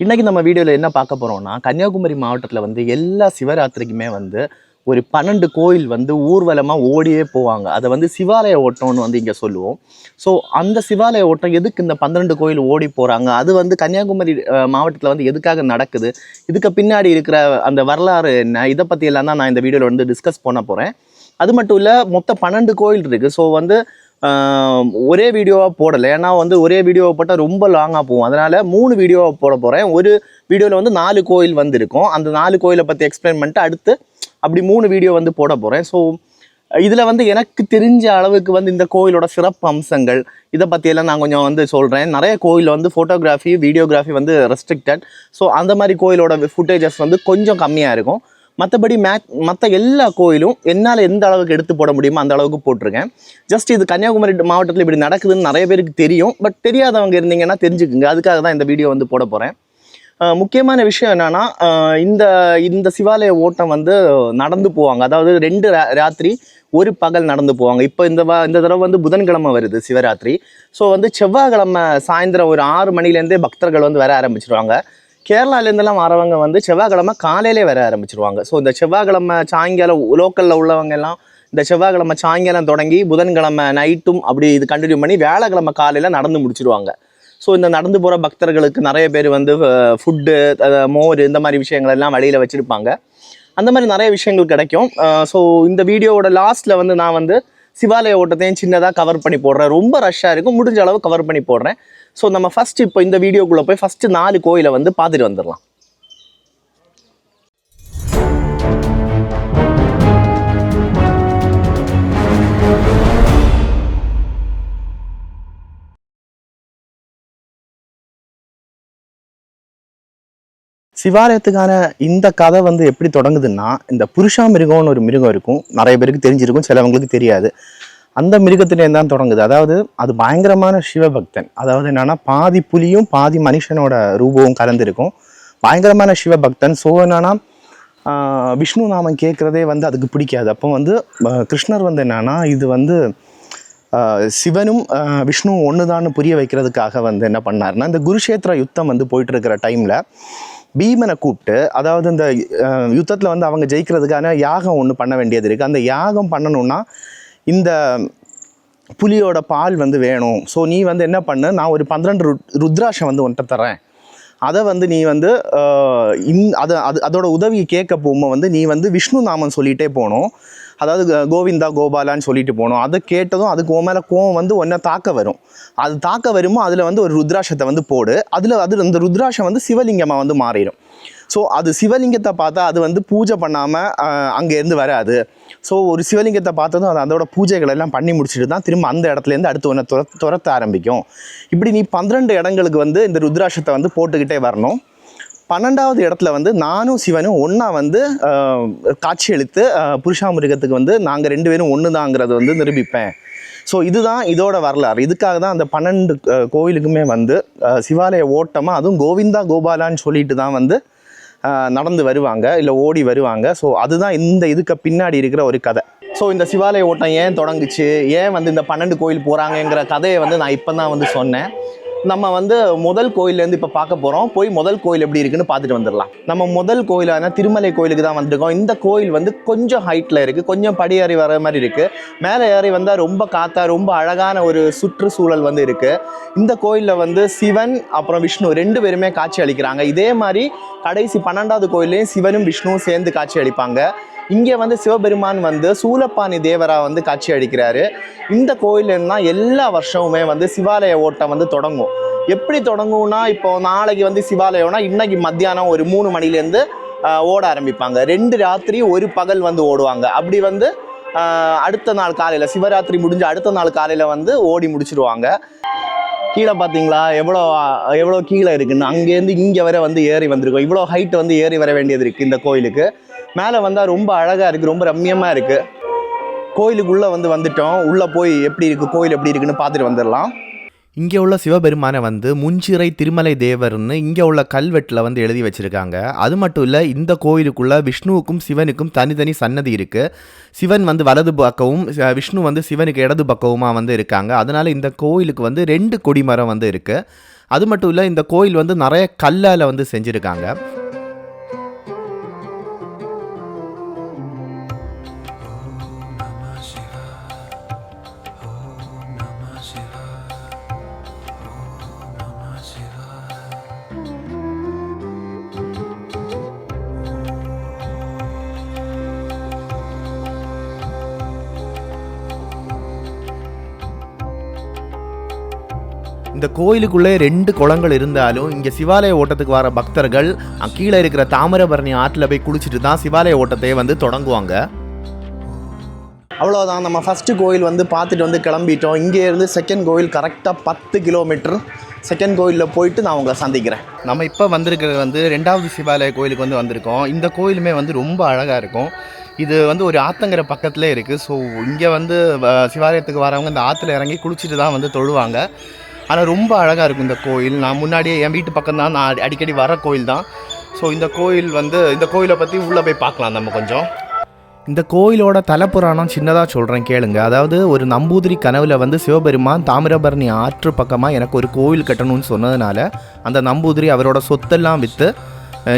இன்றைக்கி நம்ம வீடியோவில் என்ன பார்க்க போகிறோம்னா கன்னியாகுமரி மாவட்டத்தில் வந்து எல்லா சிவராத்திரிக்குமே வந்து ஒரு பன்னெண்டு கோயில் வந்து ஊர்வலமாக ஓடியே போவாங்க. அதை வந்து சிவாலய ஓட்டம்னு வந்து இங்கே சொல்லுவோம். ஸோ அந்த சிவாலய ஓட்டம் எதுக்கு இந்த பன்னிரெண்டு கோயில் ஓடி போகிறாங்க அது வந்து கன்னியாகுமரி மாவட்டத்தில் வந்து எதுக்காக நடக்குது? இதுக்கு பின்னாடி இருக்கிற அந்த வரலாறு என்ன? இதை பற்றியெல்லாம் தான் நான் இந்த வீடியோவில் வந்து டிஸ்கஸ் பண்ண போகிறேன் அது மட்டும் இல்லை மொத்தம் பன்னெண்டு கோயில் இருக்குது ஸோ வந்து ஒரே வீடியோவாக போடலை. ஏன்னா வந்து ஒரே வீடியோவை போட்டால் ரொம்ப லாங்காக போகும். அதனால் மூணு வீடியோவை போட போகிறேன் ஒரு வீடியோவில் வந்து நாலு கோயில் வந்து இருக்கும் அந்த நாலு கோயிலை பற்றி எக்ஸ்பிளைன் பண்ணிட்டு அடுத்து அப்படி மூணு வீடியோ வந்து போட போகிறேன் ஸோ இதில் வந்து எனக்கு தெரிஞ்ச அளவுக்கு வந்து இந்த கோயிலோட சிறப்பு அம்சங்கள் இதை பற்றியெல்லாம் நான் கொஞ்சம் வந்து சொல்கிறேன் நிறைய கோயில் வந்து ஃபோட்டோகிராஃபி வீடியோகிராஃபி வந்து ரெஸ்ட்ரிக்டட் ஸோ அந்த மாதிரி கோயிலோட ஃபுட்டேஜஸ் வந்து கொஞ்சம் கம்மியாக இருக்கும். மற்றபடி மேக் மற்ற எல்லா கோயிலும் என்னால் எந்த அளவுக்கு எடுத்து போட முடியுமோ அந்த அளவுக்கு போட்டிருக்கேன். ஜஸ்ட் இது கன்னியாகுமரி மாவட்டத்தில் இப்படி நடக்குதுன்னு நிறைய பேருக்கு தெரியும். பட் தெரியாதவங்க இருந்தீங்கன்னா தெரிஞ்சுக்குங்க. அதுக்காக தான் இந்த வீடியோ வந்து போட போகிறேன் முக்கியமான விஷயம் என்னென்னா இந்த இந்த சிவாலய ஓட்டம் வந்து நடந்து போவாங்க. அதாவது ரெண்டு ரா- ராத்திரி ஒரு பகல் நடந்து போவாங்க. இப்போ இந்த வா இந்த தடவை வந்து புதன்கிழமை வருது சிவராத்திரி. ஸோ வந்து செவ்வாய்க்கிழமை சாயந்தரம் ஒரு ஆறு மணிலேருந்தே பக்தர்கள் வந்து வர ஆரம்பிச்சிருவாங்க. கேரளாலேருந்தெல்லாம் வரவங்க வந்து செவ்வாய்க்கிழமை காலையிலே வர ஆரம்பிச்சிருவாங்க. ஸோ இந்த செவ்வாய்க்கிழமை சாயங்காலம் லோக்கலில் உள்ளவங்க எல்லாம் இந்த செவ்வாய்க்கிழமை சாயங்காலம் தொடங்கி புதன்கிழமை நைட்டும் அப்படி இது கண்டினியூ பண்ணி வியாழக்கிழமை காலையில் நடந்து முடிச்சிருவாங்க. ஸோ இந்த நடந்து போகிற பக்தர்களுக்கு நிறைய பேர் வந்து ஃபுட்டு மோர் இந்த மாதிரி விஷயங்கள் எல்லாம் வழியில் வச்சுருப்பாங்க. அந்த மாதிரி நிறைய விஷயங்கள் கிடைக்கும். ஸோ இந்த வீடியோவோட லாஸ்ட்டில் வந்து நான் வந்து சிவாலய ஓட்டத்தையும் சின்னதாக கவர் பண்ணி போடுறேன். ரொம்ப ரஷ்ஷாக இருக்கும். முடிஞ்ச அளவு கவர் பண்ணி போடுறேன். ஸோ நம்ம ஃபஸ்ட் இப்போ இந்த வீடியோக்குள்ளே போய் ஃபஸ்ட்டு நாலு கோயிலை வந்து பார்த்துட்டு வந்துடலாம். சிவாலயத்துக்கான இந்த கதை வந்து எப்படி தொடங்குதுன்னா இந்த புருஷா மிருகம்னு ஒரு மிருகம் இருக்கும். நிறைய பேருக்கு தெரிஞ்சிருக்கும் சிலவங்களுக்கு தெரியாது. அந்த மிருகத்துலேருந்து தான் தொடங்குது. அதாவது அது பயங்கரமான சிவபக்தன். அதாவது என்னன்னா பாதி புலியும் பாதி மனுஷனோட ரூபமும் கலந்துருக்கும். பயங்கரமான சிவபக்தன். ஸோ என்னன்னா விஷ்ணு நாமம் கேட்குறதே வந்து அதுக்கு பிடிக்காது. அப்போ வந்து கிருஷ்ணர் வந்து என்னன்னா இது வந்து சிவனும் விஷ்ணுவும் ஒன்று புரிய வைக்கிறதுக்காக வந்து என்ன பண்ணாருன்னா இந்த குருஷேத்திர யுத்தம் வந்து போயிட்டு இருக்கிற டைமில் பீமனை கூப்பிட்டு அதாவது இந்த யுத்தத்தில் வந்து அவங்க ஜெயிக்கிறதுக்கான யாகம் ஒன்று பண்ண வேண்டியது இருக்குது அந்த யாகம் பண்ணணும்னா இந்த புலியோட பால் வந்து வேணும். ஸோ நீ வந்து என்ன பண்ணு? நான் ஒரு பன்னிரெண்டு ரு ருத்ராட்சம் வந்து ஒன்ட்ட தரேன் அதை வந்து நீ வந்து இன் இந் அதை அது அதோட உதவியை கேட்க போகும்போது வந்து நீ வந்து விஷ்ணு நாமம் சொல்லிகிட்டே போகணும். அதாவது கோவிந்தா கோபாலான்னு சொல்லிட்டு போகணும் அதை கேட்டதும் அதுக்கு உன் மேலே கோவம் வந்து ஒன்றை தாக்க வரும். அது தாக்க வருமோ அதில் வந்து ஒரு ருத்ராட்சத்தை வந்து போடு. அதில் அது அந்த ருத்ராட்சம் வந்து சிவலிங்கமாக வந்து மாறிடும். ஸோ அது சிவலிங்கத்தை பார்த்தா அது வந்து பூஜை பண்ணாமல் அங்கேருந்து வராது. ஸோ ஒரு சிவலிங்கத்தை பார்த்ததும் அது அதோட பூஜைகள் எல்லாம் பண்ணி முடிச்சுட்டு தான் திரும்ப அந்த இடத்துலேருந்து அடுத்து ஒன்று துர துரத்த ஆரம்பிக்கும். இப்படி நீ பன்னிரெண்டு இடங்களுக்கு வந்து இந்த ருத்ராட்சத்தை வந்து போட்டுக்கிட்டே வரணும். பன்னெண்டாவது இடத்துல வந்து நானும் சிவனும் ஒன்றா வந்து காட்சியளித்து புருஷாமிருகத்துக்கு புருஷா வந்து நாங்கள் ரெண்டு பேரும் ஒன்று தாங்கிறத வந்து நிரூபிப்பேன். ஸோ இதுதான் இதோட வரலாறு. இதுக்காக தான் அந்த பன்னெண்டு கோவிலுக்குமே வந்து சிவாலய ஓட்டமாக அதுவும் கோவிந்தா கோபாலான்னு சொல்லிட்டு தான் வந்து நடந்து வருவாங்க இல்லை ஓடி வருவாங்க. ஸோ அதுதான் இந்த இதுக்கு பின்னாடி இருக்கிற ஒரு கதை. ஸோ இந்த சிவாலய ஓட்டம் ஏன் தொடங்குச்சு? ஏன் வந்து இந்த பன்னெண்டு கோயில் போகிறாங்கங்கிற கதையை வந்து நான் இப்போ தான் வந்து சொன்னேன். நம்ம வந்து முதல் கோயிலேருந்து இப்போ பார்க்க போகிறோம் போய் முதல் கோயில் எப்படி இருக்குன்னு பார்த்துட்டு வந்துடலாம். நம்ம முதல் கோயிலான திருமலை கோயிலுக்கு தான் வந்திருக்கோம் இந்த கோயில் வந்து கொஞ்சம் ஹைட்டில் இருக்குது கொஞ்சம் படியேறி வர மாதிரி இருக்குது மேலே ஏறி வந்தால் ரொம்ப காத்தா ரொம்ப அழகான ஒரு சுற்றுச்சூழல் வந்து இருக்குது இந்த கோயிலில் வந்து சிவன் அப்புறம் விஷ்ணு ரெண்டு பேருமே காட்சி அளிக்கிறாங்க. இதே மாதிரி கடைசி பன்னெண்டாவது கோயிலையும் சிவனும் விஷ்ணுவும் சேர்ந்து காட்சி அளிப்பாங்க. இங்கே வந்து சிவபெருமான் வந்து சூலப்பாணி தேவரா வந்து காட்சி அளிக்கிறாரு. இந்த கோயிலுன்னா எல்லா வருஷமுமே வந்து சிவாலய ஓட்டம் வந்து தொடங்கும். எப்படி தொடங்கும்னா இப்போ நாளைக்கு வந்து சிவாலயம்னா இன்னைக்கு மத்தியானம் ஒரு மூணு மணிலேருந்து ஓட ஆரம்பிப்பாங்க. ரெண்டு ராத்திரி ஒரு பகல் வந்து ஓடுவாங்க. அப்படி வந்து அடுத்த நாள் காலையில் சிவராத்திரி முடிஞ்சு அடுத்த நாள் காலையில் வந்து ஓடி முடிச்சிருவாங்க. கீழே பார்த்தீங்களா எவ்வளோ எவ்வளோ கீழே இருக்குன்னு அங்கேருந்து இங்கே வரை வந்து ஏறி வந்திருக்கோம். இவ்வளோ ஹைட் வந்து ஏறி வர வேண்டியது இருக்குது இந்த கோயிலுக்கு. மேலே வந்தால் ரொம்ப அழகாக இருக்குது ரொம்ப ரம்மியமாக இருக்குது கோயிலுக்குள்ளே வந்து வந்துட்டோம். உள்ளே போய் எப்படி இருக்குது கோயில் எப்படி இருக்குன்னு பார்த்துட்டு வந்துடலாம். இங்கே உள்ள சிவபெருமானை வந்து முஞ்சிறை திருமலை தேவர்னு இங்கே உள்ள கல்வெட்டில் வந்து எழுதி வச்சுருக்காங்க. அது மட்டும் இல்லை இந்த கோயிலுக்குள்ளே விஷ்ணுவுக்கும் சிவனுக்கும் தனித்தனி சன்னதி இருக்குது சிவன் வந்து வலது பக்கமும் விஷ்ணு வந்து சிவனுக்கு இடது பக்கவுமா வந்து இருக்காங்க. அதனால் இந்த கோயிலுக்கு வந்து ரெண்டு கொடிமரம் வந்து இருக்குது அது மட்டும் இல்லை இந்த கோயில் வந்து நிறைய கல்லால் வந்து செஞ்சுருக்காங்க. இந்த கோயிலுக்குள்ளே ரெண்டு குளங்கள் இருந்தாலும் இங்கே சிவாலய ஓட்டத்துக்கு வர பக்தர்கள் கீழே இருக்கிற தாமிரபரணி ஆற்றில் போய் குளிச்சுட்டு தான் சிவாலய ஓட்டத்தையே வந்து தொடங்குவாங்க. அவ்வளோதான் நம்ம ஃபஸ்ட்டு கோயில் வந்து பார்த்துட்டு வந்து கிளம்பிட்டோம். இங்கே இருந்து செகண்ட் கோயில் கரெக்டாக பத்து கிலோமீட்டர் செகண்ட் கோயிலில் போயிட்டு நான் உங்களை சந்திக்கிறேன். நம்ம இப்போ வந்திருக்கிறது வந்து ரெண்டாவது சிவாலய கோயிலுக்கு வந்து வந்திருக்கோம். இந்த கோயிலுமே வந்து ரொம்ப அழகாக இருக்கும். இது வந்து ஒரு ஆத்தங்கரை பக்கத்தில் இருக்குது ஸோ இங்கே வந்து சிவாலயத்துக்கு வரவங்க இந்த ஆற்றுல இறங்கி குளிச்சுட்டு தான் வந்து தொழுவாங்க. ஆனால் ரொம்ப அழகாக இருக்கும் இந்த கோயில். நான் முன்னாடியே என் வீட்டு பக்கம் தான் நான் அடிக்கடி வர கோயில் தான். ஸோ இந்த கோயில் வந்து இந்த கோயிலை பற்றி உள்ளே போய் பார்க்கலாம் நம்ம கொஞ்சம். இந்த கோயிலோட தலப்புராணம் சின்னதாக சொல்கிறேன் கேளுங்க. அதாவது ஒரு நம்பூதிரி கனவில் வந்து சிவபெருமான் தாமிரபரணி ஆற்று பக்கமாக எனக்கு ஒரு கோயில் கட்டணும்னு சொன்னதுனால அந்த நம்பூதிரி அவரோட சொத்தெல்லாம் விற்று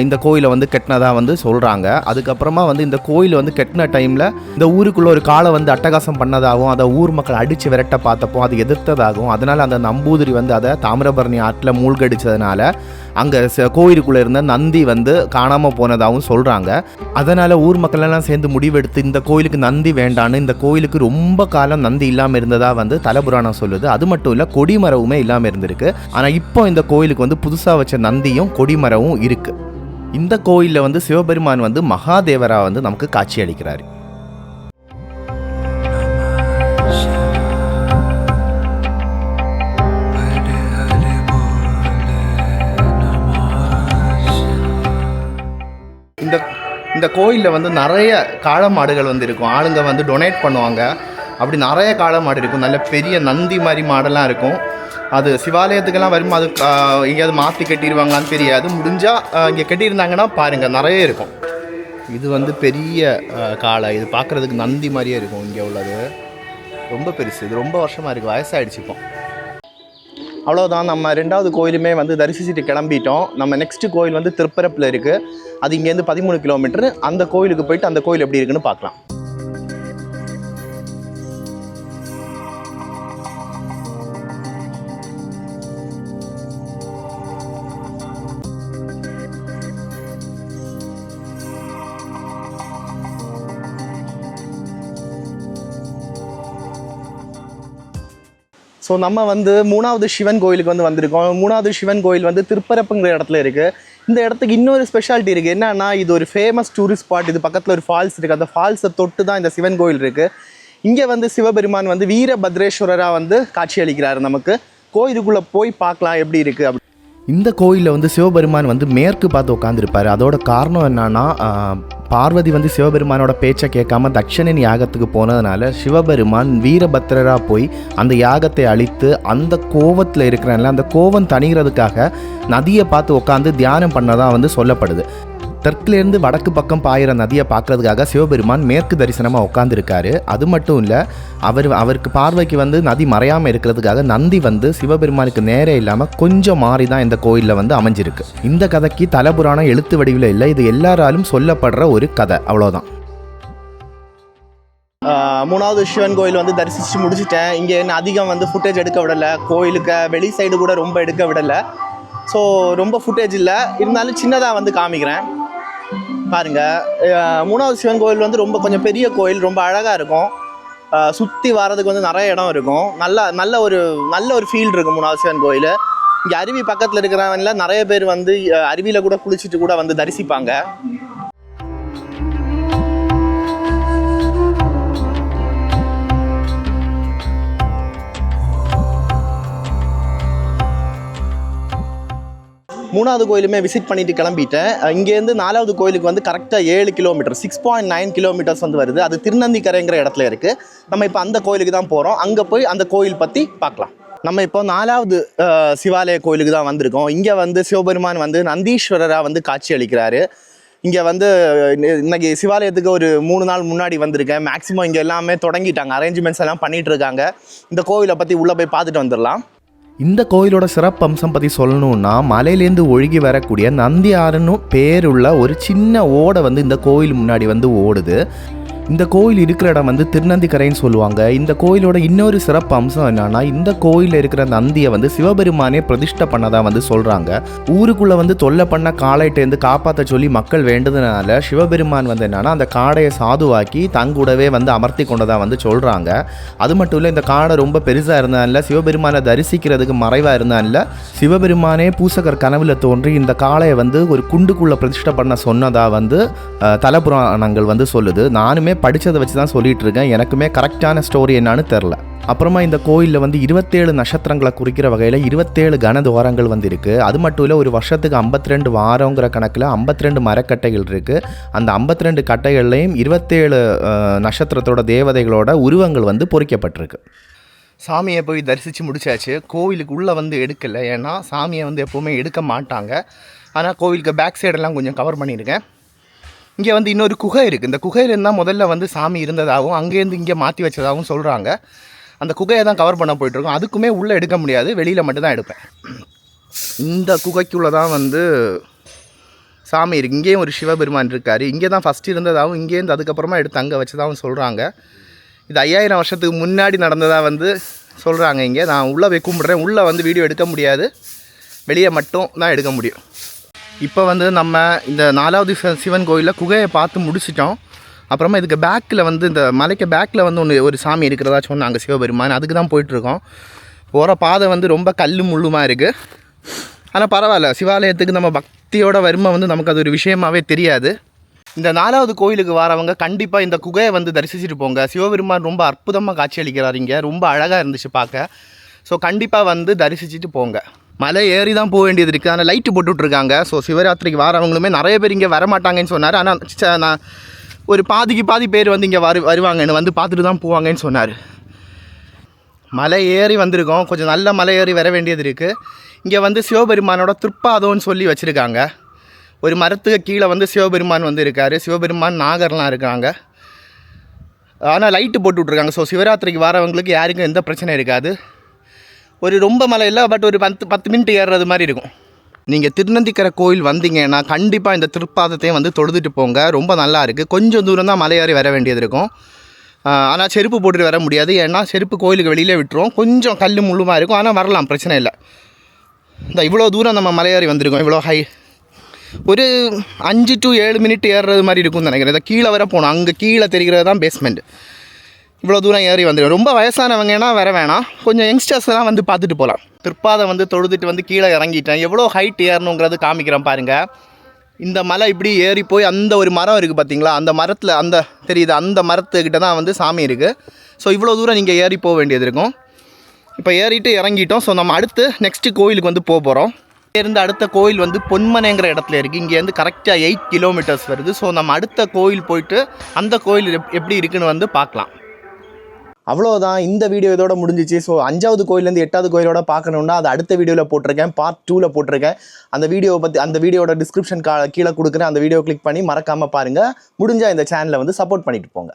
இந்த கோயிலை வந்து கட்டினதாக வந்து சொல்கிறாங்க அதுக்கப்புறமா வந்து இந்த கோயில் வந்து கட்டின டைமில் இந்த ஊருக்குள்ளே ஒரு காலை வந்து அட்டகாசம் பண்ணதாகவும் அதை ஊர் மக்கள் அடித்து விரட்ட பார்த்தப்போ அது எதிர்த்ததாகவும் அதனால் அந்த நம்பூதிரி வந்து அதை தாமிரபரணி ஆற்றில் மூழ்கடிச்சதுனால அங்கே கோயிலுக்குள்ளே இருந்த நந்தி வந்து காணாமல் போனதாகவும் சொல்கிறாங்க அதனால் ஊர் மக்கள் எல்லாம் சேர்ந்து முடிவெடுத்து இந்த கோயிலுக்கு நந்தி வேண்டான்னு இந்த கோயிலுக்கு ரொம்ப காலம் நந்தி இல்லாமல் இருந்ததாக வந்து தலபுராணம் சொல்லுது. அது மட்டும் இல்லை கொடிமரவுமே இல்லாமல் இருந்திருக்கு. ஆனால் இப்போ இந்த கோயிலுக்கு வந்து புதுசாக வச்ச நந்தியும் கொடிமரமும் இருக்குது இந்த கோயிலில் வந்து சிவபெருமான் வந்து மகாதேவராக வந்து நமக்கு காட்சி அளிக்கிறார் இந்த இந்த கோயிலில் வந்து நிறைய காளை மாடுகள் வந்து இருக்கும். ஆளுங்க வந்து டொனேட் பண்ணுவாங்க. அப்படி நிறைய காளை மாடு இருக்கும். நல்ல பெரிய நந்தி மாதிரி மாடெல்லாம் இருக்கும். அது சிவாலயத்துக்கெல்லாம் வரும்போது அது எங்கேயாவது மாற்றி கட்டிடுவாங்களான்னு தெரியாது. முடிஞ்சால் இங்கே கட்டியிருந்தாங்கன்னா பாருங்கள் நிறைய இருக்கும். இது வந்து பெரிய காளை. இது பார்க்குறதுக்கு நந்தி மாதிரியே இருக்கும் இங்கே உள்ளது. ரொம்ப பெருசு. இது ரொம்ப வருஷமாக இருக்குது வயசாகிடுச்சு இப்போ. அவ்வளோதான் நம்ம ரெண்டாவது கோயிலுமே வந்து தரிசிச்சுட்டு கிளம்பிட்டோம். நம்ம நெக்ஸ்ட்டு கோயில் வந்து திருப்பரப்பில் இருக்குது அது இங்கேருந்து பதிமூணு கிலோமீட்டர் அந்த கோயிலுக்கு போயிட்டு அந்த கோயில் எப்படி இருக்குன்னு பார்க்கலாம். ஸோ நம்ம வந்து மூணாவது சிவன் கோயிலுக்கு வந்து வந்திருக்கோம். மூணாவது சிவன் கோயில் வந்து திருப்பரப்புங்கிற இடத்துல இருக்குது இந்த இடத்துக்கு இன்னொரு ஸ்பெஷாலிட்டி இருக்குது என்னன்னா இது ஒரு ஃபேமஸ் டூரிஸ்ட் ஸ்பாட் இது பக்கத்தில் ஒரு ஃபால்ஸ் இருக்குது அந்த ஃபால்ஸை தொட்டு தான் இந்த சிவன் கோயில் இருக்குது இங்கே வந்து சிவபெருமான் வந்து வீரபத்ரேஸ்வரராக வந்து காட்சி அளிக்கிறார் நமக்கு. கோயிலுக்குள்ளே போய் பார்க்கலாம் எப்படி இருக்குது அப்படி. இந்த கோயிலில் வந்து சிவபெருமான் வந்து மேற்கு பார்த்து உட்காந்துருப்பார் அதோட காரணம் என்னன்னா பார்வதி வந்து சிவபெருமானோட பேச்சை கேட்காம தட்சணின் யாகத்துக்கு போனதுனால சிவபெருமான் வீரபத்திரராக போய் அந்த யாகத்தை அழித்து அந்த கோவத்தில் இருக்கிறனால அந்த கோவம் தணிகிறதுக்காக நதியை பார்த்து உட்காந்து தியானம் பண்ணதான் வந்து சொல்லப்படுது. தெற்குலேருந்து வடக்கு பக்கம் பாயிற நதியை பார்க்கறதுக்காக சிவபெருமான் மேற்கு தரிசனமாக உட்காந்துருக்காரு அது மட்டும் இல்லை அவர் அவருக்கு பார்வைக்கு வந்து நதி மறையாமல் இருக்கிறதுக்காக நந்தி வந்து சிவபெருமானுக்கு நேரே இல்லாமல் கொஞ்சம் மாறி தான் இந்த கோயிலில் வந்து அமைஞ்சிருக்கு. இந்த கதைக்கு தலபுராணம் எழுத்து வடிவில் இல்லை இது எல்லாராலும் சொல்லப்படுற ஒரு கதை. அவ்வளோதான் மூணாவது சிவன் கோயில் வந்து தரிசித்து முடிச்சுட்டேன். இங்கே என்ன அதிகம் வந்து ஃபுட்டேஜ் எடுக்க விடலை. கோயிலுக்கு வெளி சைடு கூட ரொம்ப எடுக்க விடலை. ஸோ ரொம்ப ஃபுட்டேஜ் இல்லை. இருந்தாலும் சின்னதாக வந்து காமிக்கிறேன். பாருங்கள் மூணாவது சிவன் கோயில் வந்து ரொம்ப கொஞ்சம் பெரிய கோயில் ரொம்ப அழகாக இருக்கும். சுற்றி வர்றதுக்கு வந்து நிறைய இடம் இருக்கும். நல்ல நல்ல ஒரு நல்ல ஒரு ஃபீல் இருக்கும் மூணாவது சிவன் கோயில் இங்கே அருவி பக்கத்தில் இருக்கிறவங்கள நிறைய பேர் வந்து அருவியில் கூட குளிச்சுட்டு கூட வந்து தரிசிப்பாங்க. மூணாவது கோயிலுமே விசிட் பண்ணிட்டு கிளம்பிட்டேன். இங்கேருந்து நாலாவது கோயிலுக்கு வந்து கரெக்டாக ஏழு kilometre six point nine kilometres வந்து வருது. அது திருநந்திக்கரைங்கிற இடத்துல இருக்குது நம்ம இப்போ அந்த கோயிலுக்கு தான் போகிறோம் அங்கே போய் அந்த கோயில் பற்றி பார்க்கலாம். நம்ம இப்போ நாலாவது சிவாலய கோயிலுக்கு தான் வந்திருக்கோம். இங்கே வந்து சிவபெருமான் வந்து நந்தீஸ்வரராக வந்து காட்சி அளிக்கிறாரு. இங்கே வந்து இன்னைக்கு சிவாலயத்துக்கு ஒரு மூணு நாள் முன்னாடி வந்திருக்கேன். மேக்ஸிமம் இங்கே எல்லாமே தொடங்கிட்டாங்க. அரேஞ்ச்மெண்ட்ஸ் எல்லாம் பண்ணிகிட்ருக்காங்க இருக்காங்க. இந்த கோயிலை பற்றி உள்ளே போய் பார்த்துட்டு வந்துடலாம். இந்த கோயிலோட சிறப்பம்சம் பற்றி சொல்லணும்னா மலையிலேருந்து ஒழுகி வரக்கூடிய நந்தி ஆறுன்னு பேருள்ள ஒரு சின்ன ஓடை வந்து இந்த கோயில் முன்னாடி வந்து ஓடுது. இந்த கோயில் இருக்கிற இடம் வந்து திருநந்திக்கரைன்னு சொல்லுவாங்க. இந்த கோயிலோட இன்னொரு சிறப்பு அம்சம் என்னன்னா இந்த கோயிலில் இருக்கிற அந்த அந்தியை வந்து சிவபெருமானே பிரதிஷ்டை பண்ணதா வந்து சொல்கிறாங்க ஊருக்குள்ளே வந்து தொல்லை பண்ண காளையிட்டேருந்து காப்பாற்ற சொல்லி மக்கள் வேண்டதுனால சிவபெருமான் வந்து என்னன்னா அந்த காடையை சாதுவாக்கி தங்கூடவே வந்து அமர்த்தி கொண்டதா வந்து சொல்கிறாங்க அது மட்டும் இல்லை இந்த காடை ரொம்ப பெருசாக இருந்தால சிவபெருமானை தரிசிக்கிறதுக்கு மறைவாக இருந்தால சிவபெருமானே பூசகர் கனவுல தோன்றி இந்த காளையை வந்து ஒரு குண்டுக்குள்ளே பிரதிஷ்டை பண்ண சொன்னதா வந்து தலபுராணங்கள் வந்து சொல்லுது. நானுமே படித்ததை வச்சு தான் சொல்லிட்டு இருக்கேன் எனக்குமே கரெக்டான ஸ்டோரி என்னான்னு தெரில. அப்புறமா இந்த கோயிலில் வந்து இருபத்தேழு நட்சத்திரங்களை குறிக்கிற வகையில் இருபத்தேழு கனதுவாரங்கள் வந்து இருக்குது அது மட்டும் இல்லை ஒரு வருஷத்துக்கு 52 ரெண்டு வாரங்கிற கணக்கில் 52 ரெண்டு மரக்கட்டைகள் இருக்குது அந்த 52 ரெண்டு கட்டைகள்லையும் இருபத்தேழு நட்சத்திரத்தோட தேவதைகளோட உருவங்கள் வந்து பொறிக்கப்பட்டிருக்கு. சாமியை போய் தரிசித்து முடிச்சாச்சு. கோவிலுக்கு உள்ளே வந்து எடுக்கலை. ஏன்னா சாமியை வந்து எப்போவுமே எடுக்க மாட்டாங்க. ஆனால் கோவிலுக்கு பேக் சைடெல்லாம் கொஞ்சம் கவர் பண்ணியிருக்கேன். இங்கே வந்து இன்னொரு குகை இருக்குது இந்த குகையில இருந்தால் முதல்ல வந்து சாமி இருந்ததாகவும் அங்கேருந்து இங்கே மாற்றி வச்சதாகவும் சொல்கிறாங்க அந்த குகையை தான் கவர் பண்ண போயிட்டுருக்கோம் அதுக்குமே உள்ளே எடுக்க முடியாது. வெளியில் மட்டும்தான் எடுப்பேன். இந்த குகைக்குள்ளே தான் வந்து சாமி இருக்குது இங்கேயும் ஒரு சிவபெருமான் இருக்கார். இங்கே தான் ஃபஸ்ட்டு இருந்ததாகவும் இங்கேருந்து அதுக்கப்புறமா எடுத்து அங்கே வச்சதாகவும் சொல்கிறாங்க இது ஐயாயிரம் வருஷத்துக்கு முன்னாடி நடந்ததாக வந்து சொல்கிறாங்க இங்கே. நான் உள்ளே போய் கும்பிட்றேன். உள்ளே வந்து வீடியோ எடுக்க முடியாது. வெளியே மட்டும் தான் எடுக்க முடியும். இப்போ வந்து நம்ம இந்த நாலாவது சிவ- சிவன் கோயிலில் குகையை பார்த்து முடிச்சிட்டோம். அப்புறமா இதுக்கு பேக்கில் வந்து இந்த மலைக்கு பேக்கில் வந்து ஒன்று ஒரு சாமி இருக்கிறதா சொன்னாங்க சிவபெருமான். அதுக்கு தான் போயிட்டுருக்கோம். போகிற பாதை வந்து ரொம்ப கல் முள்ளுமாக இருக்குது ஆனால் பரவாயில்ல சிவாலயத்துக்கு நம்ம பக்தியோட வறுமை வந்து நமக்கு அது ஒரு விஷயமாவே தெரியாது. இந்த நாலாவது கோயிலுக்கு வரவங்க கண்டிப்பாக இந்த குகையை வந்து தரிசிச்சுட்டு போங்க. சிவபெருமான் ரொம்ப அற்புதமாக காட்சி அளிக்கிறாருங்க ரொம்ப அழகாக இருந்துச்சு பார்க்க. ஸோ கண்டிப்பாக வந்து தரிசிச்சுட்டு போங்க. மலை ஏறி தான் போக வேண்டியது இருக்குது ஆனால் லைட்டு போட்டுட்ருக்காங்க. ஸோ சிவராத்திரிக்கு வரவங்களுமே நிறைய பேர் இங்கே வரமாட்டாங்கன்னு சொன்னார். ஆனால் நான் ஒரு பாதிக்கு பாதி பேர் வந்து இங்கே வரு வருவாங்கன்னு வந்து பார்த்துட்டு தான் போவாங்கன்னு சொன்னார். மலை ஏறி வந்திருக்கோம். கொஞ்சம் நல்ல மலை ஏறி வர வேண்டியது இருக்குது இங்கே வந்து சிவபெருமானோட திருப்பாதம்னு சொல்லி வச்சுருக்காங்க. ஒரு மரத்துக்கு கீழே வந்து சிவபெருமான் வந்து இருக்கார். சிவபெருமான் நாகர்லாம் இருக்காங்க. ஆனால் லைட்டு போட்டு விட்ருக்காங்க ஸோ சிவராத்திரிக்கு வரவங்களுக்கு யாருக்கும் எந்த பிரச்சனையும் இருக்காது. ஒரு ரொம்ப மலை இல்லை பட் ஒரு பத்து பத்து மினிட் ஏறுறது மாதிரி இருக்கும். நீங்கள் திருநந்திக்கரை கோயில் வந்தீங்கன்னா கண்டிப்பாக இந்த திருப்பாதத்தையும் வந்து தொழுதுட்டு போங்க. ரொம்ப நல்லா இருக்குது கொஞ்சம் தூரம் தான் மலையேறி வர வேண்டியது இருக்கும். ஆனால் செருப்பு போட்டுட்டு வர முடியாது. ஏன்னா செருப்பு கோயிலுக்கு வெளியிலே விட்டுரும். கொஞ்சம் கல் முழுமாக இருக்கும். ஆனால் வரலாம் பிரச்சனை இல்லை. இந்த இவ்வளோ தூரம் நம்ம மலையேறி வந்திருக்கோம். இவ்வளோ ஹை ஒரு அஞ்சு டு ஏழு மினிட் ஏறுறது மாதிரி இருக்கும்னு நினைக்கிறேன். இதை கீழே வர போகணும். அங்கே கீழே தெரிகிறது தான் பேஸ்மெண்ட் இவ்வளோ தூரம் ஏறி வந்துடும் ரொம்ப வயசானவங்கன்னா வர வேணாம். கொஞ்சம் யங்ஸ்டர்ஸ்லாம் வந்து பார்த்துட்டு போகலாம் பிற்பாதை வந்து தொழுதுட்டு வந்து கீழே இறங்கிட்டேன். எவ்வளோ ஹைட் ஏறணுங்கிறது காமிக்கிறேன் பாருங்கள் இந்த மலை இப்படி ஏறி போய் அந்த ஒரு மரம் இருக்குது பார்த்தீங்களா அந்த மரத்தில் அந்த தெரியுது? அந்த மரத்துக்கிட்ட தான் வந்து சாமி இருக்குது ஸோ இவ்வளோ தூரம் நீங்கள் ஏறி போக வேண்டியது இருக்கும். இப்போ ஏறிட்டு இறங்கிட்டோம். ஸோ நம்ம அடுத்து நெக்ஸ்ட்டு கோயிலுக்கு வந்து போக போகிறோம் இருந்து அடுத்த கோயில் வந்து பொன்மனைங்கிற இடத்துல இருக்குது இங்கேருந்து கரெக்டாக எயிட் கிலோமீட்டர்ஸ் வருது. ஸோ நம்ம அடுத்த கோயில் போயிட்டு அந்த கோயில் எப்- எப்படி இருக்குன்னு வந்து பார்க்கலாம். அவ்வளோதான் இந்த வீடியோ இதோட முடிஞ்சிச்சு. ஸோ அஞ்சாவது கோயிலேருந்து எட்டாவது கோயிலோட பார்க்கணுன்னா அது அடுத்த வீடியோவில் போட்டிருக்கேன். பார்ட் டூவில் போட்டிருக்கேன். அந்த வீடியோவை பற்றி அந்த வீடியோட டிஸ்கிரிப்ஷன் கீழே கொடுக்குறேன். அந்த வீடியோ கிளிக் பண்ணி மறக்காமல் பாருங்கள் முடிஞ்சால் இந்த சேனலை வந்து சப்போர்ட் பண்ணிட்டு போங்க.